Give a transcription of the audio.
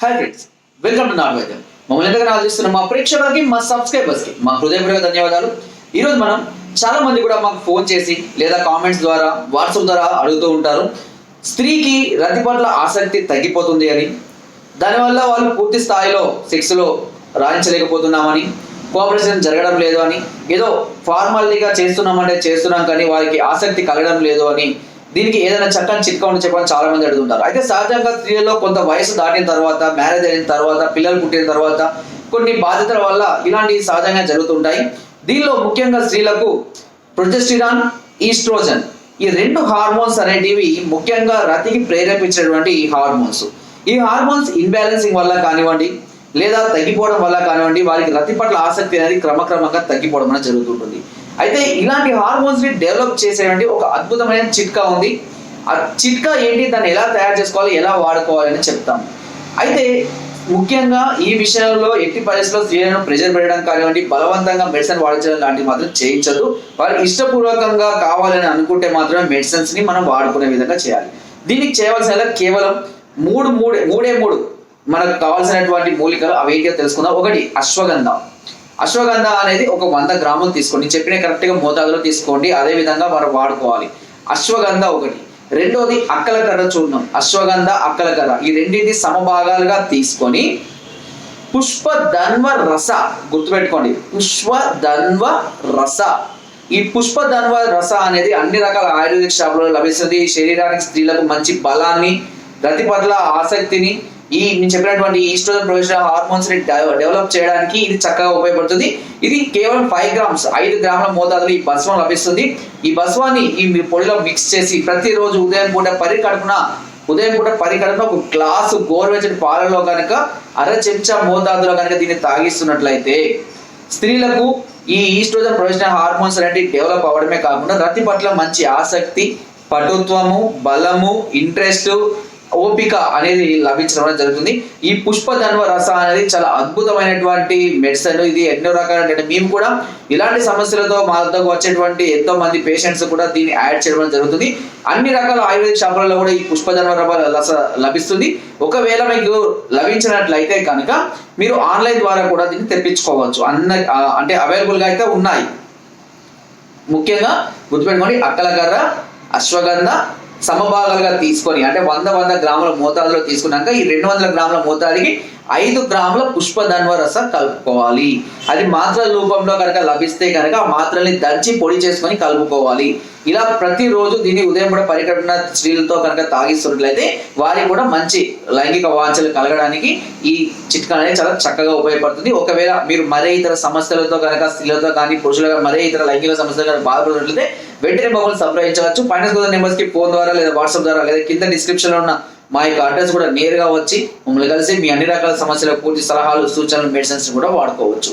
Hi friends welcome to నాట్ వైద్యం మమ్మల్ని ఎంతగా ఆలోచిస్తున్న మా ప్రేక్షకులకి మా సబ్స్క్రైబర్స్కి మా హృదయపూర్వక ధన్యవాదాలు. ఈరోజు మనం చాలా మంది కూడా మాకు ఫోన్ చేసి లేదా కామెంట్స్ ద్వారా వాట్సాప్ ద్వారా అడుగుతూ ఉంటారు. స్త్రీకి రతి పట్ల ఆసక్తి తగ్గిపోతుంది అని. దానివల్ల వాళ్ళు పూర్తి స్థాయిలో సెక్స్లో రాణించలేకపోతున్నామని కోఆపరేషన్ జరగడం లేదు అని. ఏదో ఫార్మాలిటీగా చేస్తున్నామంటే చేస్తున్నాం కానీ వారికి ఆసక్తి కలగడం లేదు అని దీనికి ఏదైనా చట్టం చిట్కా ఉండి చెప్పని చాలా మంది అడుగుతుంటారు. అయితే సహజంగా స్త్రీలలో కొంత వయసు దాటిన తర్వాత మ్యారేజ్ అయిన తర్వాత పిల్లలు పుట్టిన తర్వాత కొన్ని బాధ్యతల వల్ల ఇలాంటివి సహజంగా జరుగుతుంటాయి. దీనిలో ముఖ్యంగా స్త్రీలకు ప్రొజెస్టిరాన్ ఈస్ట్రోజన్ ఈ రెండు హార్మోన్స్ అనేటివి ముఖ్యంగా రతికి ప్రేరేపించినటువంటి ఈ హార్మోన్స్. ఈ హార్మోన్స్ ఇన్బ్యాలెన్సింగ్ వల్ల కానివ్వండి లేదా తగ్గిపోవడం వల్ల కానివ్వండి వారికి రతి పట్ల ఆసక్తి అనేది క్రమక్రమంగా తగ్గిపోవడం అనేది జరుగుతుంటుంది. అయితే ఇలాంటి హార్మోన్స్ని డెవలప్ చేసేటువంటి ఒక అద్భుతమైన చిట్కా ఉంది. ఆ చిట్కా ఏంటి? దాన్ని ఎలా తయారు చేసుకోవాలి? ఎలా వాడుకోవాలి? అని చెప్తాం. అయితే ముఖ్యంగా ఈ విషయంలో ఎట్టి పరిస్థితుల్లో స్త్రీలను ప్రెజర్ పెట్టడం కానివ్వండి బలవంతంగా మెడిసిన్ వాడించడం లాంటివి మాత్రం చేయించదు వారికి ఇష్టపూర్వకంగా కావాలని అనుకుంటే మాత్రమే మెడిసిన్స్ని మనం వాడుకునే విధంగా చేయాలి. దీనికి చేయవలసిన కేవలం మూడు మూడే మూడే మూడు మనకు కావాల్సినటువంటి మూలికలు అవి ఏంటో తెలుసుకుందాం. ఒకటి అశ్వగంధం. అశ్వగంధ అనేది ఒక వంద గ్రాములు తీసుకోండి. చెప్పిన కరెక్ట్గా మోతాదులో తీసుకోండి. అదే విధంగా మనం వాడుకోవాలి. అశ్వగంధ ఒకటి. రెండోది అక్కలకర్ర చూర్ణం. అశ్వగంధ అక్కలకర్ర ఈ రెండింటిని సమభాగాలుగా తీసుకొని పుష్ప ధన్వ రస గుర్తుపెట్టుకోండి. పుష్ప ధన్వ రస ఈ పుష్ప ధన్వ రస అనేది అన్ని రకాల ఆయుర్వేదిక షాపులలో లభిస్తుంది. ఈ శరీరానికి స్త్రీలకు మంచి బలాన్ని గతి పట్ల ఆసక్తిని ఈ నేను చెప్పినటువంటి ఈస్ట్రోజన్ ప్రొజెస్టరాన్ హార్మోన్స్ని డెవలప్ చేయడానికి ఇది చక్కగా ఉపయోగపడుతుంది. ఇది కేవలం ఫైవ్ గ్రామ్స్ ఐదు గ్రాముల మోతాదులో ఈ బస్వం లభిస్తుంది. ఈ బస్వాన్ని ఈ పొడిలో మిక్స్ చేసి ప్రతిరోజు ఉదయం పూట పరికడుపున ఉదయం పూట పరికడుపున ఒక గ్లాసు గోరువెచ్చని పాలలో కనుక అర చెంచా మోతాదులో కనుక దీన్ని తాగిస్తున్నట్లయితే స్త్రీలకు ఈ ఈస్ట్రోజన్ ప్రొజెస్టరాన్ హార్మోన్స్ అనేవి డెవలప్ అవ్వడమే కాకుండా రతి పట్ల మంచి ఆసక్తి పటుత్వము బలము ఇంట్రెస్ట్ ఓపిక అనేది లభించడం జరుగుతుంది. ఈ పుష్పధన్వ రస అనేది చాలా అద్భుతమైనటువంటి మెడిసిన్ ఇది ఎన్నో రకాల మేము కూడా ఇలాంటి సమస్యలతో మా వద్దకు వచ్చేటువంటి ఎంతో మంది పేషెంట్స్ కూడా దీన్ని యాడ్ చేయడం జరుగుతుంది. అన్ని రకాల ఆయుర్వేద షాపులలో కూడా ఈ పుష్పధన్వ రస రస లభిస్తుంది. ఒకవేళ మీకు లభించినట్లయితే కనుక మీరు ఆన్లైన్ ద్వారా కూడా దీన్ని తెప్పించుకోవచ్చు. అన్న అంటే అవైలబుల్గా అయితే ఉన్నాయి. ముఖ్యంగా గుర్తుపెట్టుకోండి అక్కలగర్ర అశ్వగంధ సమభాగాలుగా తీసుకొని అంటే వంద వంద గ్రాముల మోతాదులో తీసుకున్నాక ఈ రెండు వందల గ్రాముల మోతాదుకి ఐదు గ్రాముల పుష్పధన్వ రసం కలుపుకోవాలి. అది మాత్రల రూపంలో కనుక లభిస్తే కనుక ఆ మాత్రల్ని దంచి పొడి చేసుకొని కలుపుకోవాలి. ఇలా ప్రతిరోజు దీన్ని ఉదయం కూడా పరికరణ స్త్రీలతో కనుక తాగిస్తున్నట్లయితే వారికి కూడా మంచి లైంగిక వాంఛలు కలగడానికి ఈ చిట్కా అనేది చాలా చక్కగా ఉపయోగపడుతుంది. ఒకవేళ మీరు మరే ఇతర సమస్యలతో కనుక స్త్రీలతో కానీ పురుషులుగా మరే ఇతర లైంగిక సమస్యలు కనుక బాధపడుతున్నట్లయితే వెంటనే మమ్మల్ని సంప్రదించవచ్చు. ఫైనాన్స్ కోసం నెంబర్స్కి ఫోన్ ద్వారా లేదా వాట్సాప్ ద్వారా లేదా కింద డిస్క్రిప్షన్లో ఉన్న మా యొక్క అడ్రస్ కూడా నేరుగా వచ్చి మమ్మల్ని కలిసి మీ అన్ని రకాల సమస్యల పూర్తి సలహాలు సూచనలు మెడిసిన్స్ కూడా వాడుకోవచ్చు.